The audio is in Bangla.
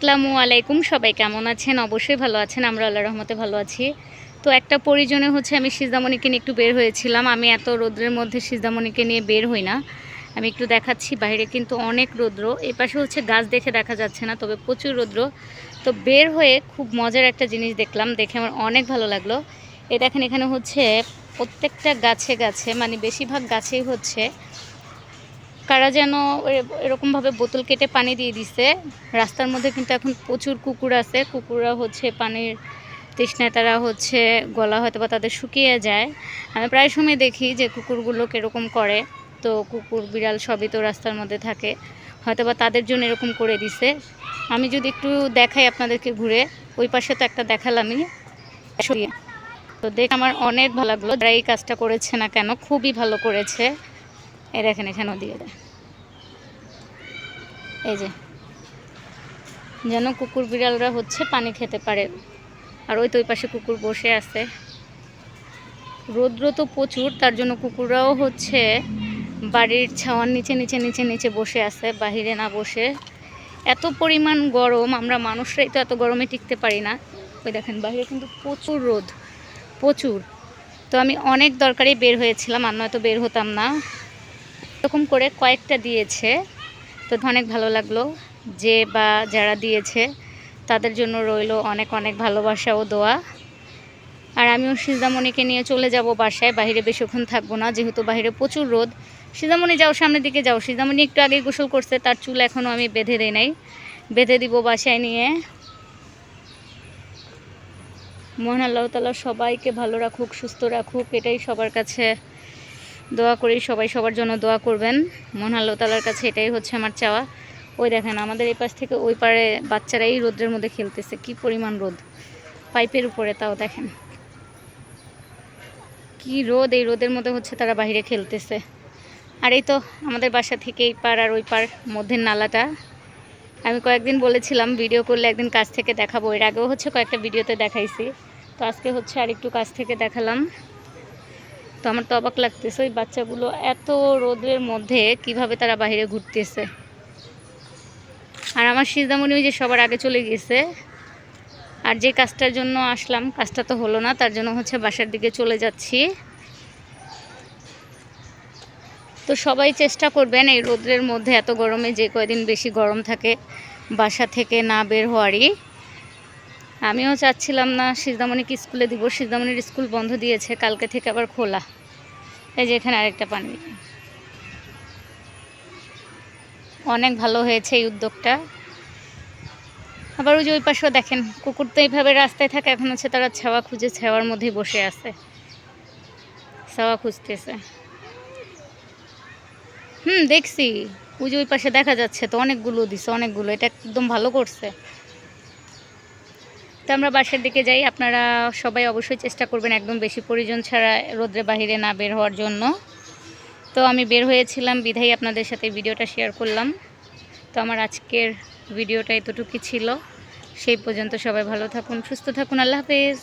আসসালামু আলাইকুম। সবাই কেমন আছেন? অবশ্যই ভালো আছেন। আমরা আল্লাহ রহমতে ভালো আছি। তো একটা পরিজনে হচ্ছে আমি সিজদামণিকে নিয়ে একটু বের হয়েছিলাম। আমি এত রৌদ্রের মধ্যে সিজদামণিকে নিয়ে বের হই না। আমি একটু দেখাচ্ছি বাইরে কিন্তু অনেক রৌদ্র। এই পাশে হচ্ছে গাছ দেখে দেখা যাচ্ছে না, তবে প্রচুর রৌদ্র। তো বের হয়ে খুব মজার একটা জিনিস দেখলাম, দেখে আমার অনেক ভালো লাগল। এই দেখেন এখানে হচ্ছে প্রত্যেকটা গাছে গাছে মানে বেশিরভাগ গাছেই হচ্ছে কারা যেন এরকমভাবে বোতল কেটে পানি দিয়ে দিছে। রাস্তার মধ্যে কিন্তু এখন প্রচুর কুকুর আছে। কুকুররা হচ্ছে পানির তৃষ্ণায় তারা হচ্ছে গলা হয়তো বা তাদের শুকিয়ে যায়। আমি প্রায় সময় দেখি যে কুকুরগুলো কীরকম করে। তো কুকুর বিড়াল সবই তো রাস্তার মধ্যে থাকে। হয়তো বা তাদের জন্য এরকম করে দিছে। আমি যদি একটু দেখাই আপনাদেরকে ঘুরে, ওই পাশে তো একটা দেখালামই। তো দেখ, আমার অনেক ভালো লাগল। যারা এই কাজটা করেছে না কেন, খুবই ভালো করেছে। এই দেখেন, এখানেও দিয়ে দেয়। এই যে, যেন কুকুর বিড়ালরা হচ্ছে পানি খেতে পারে। আর ওই তো ওই পাশে কুকুর বসে আছে। রৌদ্র তো প্রচুর, তার জন্য কুকুররাও হচ্ছে বাড়ির ছাওয়ার নিচে নিচে নিচে নিচে বসে আছে, বাহিরে না বসে। এত পরিমাণ গরম, আমরা মানুষরাই তো এত গরমে টিকতে পারি না। ওই দেখেন, বাইরে কিন্তু প্রচুর রোদ, প্রচুর। তো আমি অনেক দরকারি বের হয়েছিলাম, আর নয়তো বের হতাম না। এরকম করে কয়েকটা দিয়েছে। তো অনেক ভালো লাগল যে বা যারা দিয়েছে, তাদের জন্য রইল অনেক অনেক ভালোবাসা ও দোয়া। আর আমিও সিজামণিকে নিয়ে চলে যাব বাসায় বাইরে বেশিক্ষণ থাকব না, যেহেতু বাইরে প্রচুর রোদ। সিজামণি যাও, সামনের দিকে যাও। সিজামণি একটু আগে গোসল করছে, তার চুল এখনও আমি বেঁধে দেই নাই। বেঁধে দিব বাসায় নিয়ে। মহান আল্লাহ তালা সবাইকে ভালো রাখুক, সুস্থ রাখুক, এটাই সবার কাছে দোয়া করি, সবাই সবার জন্য দোয়া করবেন। আল্লাহ তালার কাছে এটাই হচ্ছে আমার চাওয়া। ওই দেখেন, আমাদের এই পাশ থেকে ওই পারে বাচ্চারাই রোদ্রের মধ্যে খেলতেছে, কি পরিমাণ রোদ। পাইপের উপরে, তাও দেখেন। কি রোদ, এই রোদের মধ্যে হচ্ছে তারা বাইরে খেলতেছে। আর এই তো আমাদের বাসা থেকে এই পার আর ওই পার মধ্যের নালাটা। আমি কয়েকদিন বলেছিলাম, ভিডিও করলে একদিন কাছ থেকে দেখাবো। এর আগেও হচ্ছে কয়েকটা ভিডিওতে দেখাইছি। তো আজকে হচ্ছে আর একটু কাছ থেকে দেখালাম। তো আমার তো অবাক লাগতেছে ওই বাচ্চাগুলো এত রোদের মধ্যে কীভাবে তারা বাইরে ঘুরতেছে। আর আমার সিজদামণি ওই যে সবার আগে চলে গেছে। আর যে কাজটার জন্য আসলাম, কাজটা তো হলো না, তার জন্য হচ্ছে বাসার দিকে চলে যাচ্ছি। তো সবাই চেষ্টা করবেন এই রোদ্রের মধ্যে এত গরমে যে কয়দিন বেশি গরম থাকে বাসা থেকে না বের হওয়ারই। আমিও চাচ্ছিলাম না সিজদামণিকে স্কুলে দিব সিজদামণির স্কুল বন্ধ দিয়েছে, কালকে থেকে আবার খোলা। এই যে এখানে আরেকটা পানি। অনেক ভালো হয়েছে এই উদ্যোগটা। আবার ওই যে ওই পাশেও দেখেন, কুকুর তো এইভাবে রাস্তায় থাকে, এখন হচ্ছে তারা ছাওয়া খুঁজে ছাওয়ার মধ্যেই বসে আছে। ছাওয়া খুঁজতেছে। হুম, দেখছি। ওই যে ওই পাশে দেখা যাচ্ছে তো, অনেকগুলো দিছে, অনেকগুলো, এটা একদম ভালো করছে। তো আমরা বাসার দিকে যাই। আপনারা সবাই অবশ্যই চেষ্টা করবেন একদম বেশি প্রয়োজন ছাড়া রোদ্রে বাহিরে না বের হওয়ার জন্য। তো আমি বের হয়েছিলাম, বিধাই আপনাদের সাথে ভিডিওটা শেয়ার করলাম। তো আমার আজকের ভিডিওটা এতটুকুই ছিল। সেই পর্যন্ত সবাই ভালো থাকুন, সুস্থ থাকুন, আল্লাহ হাফেজ।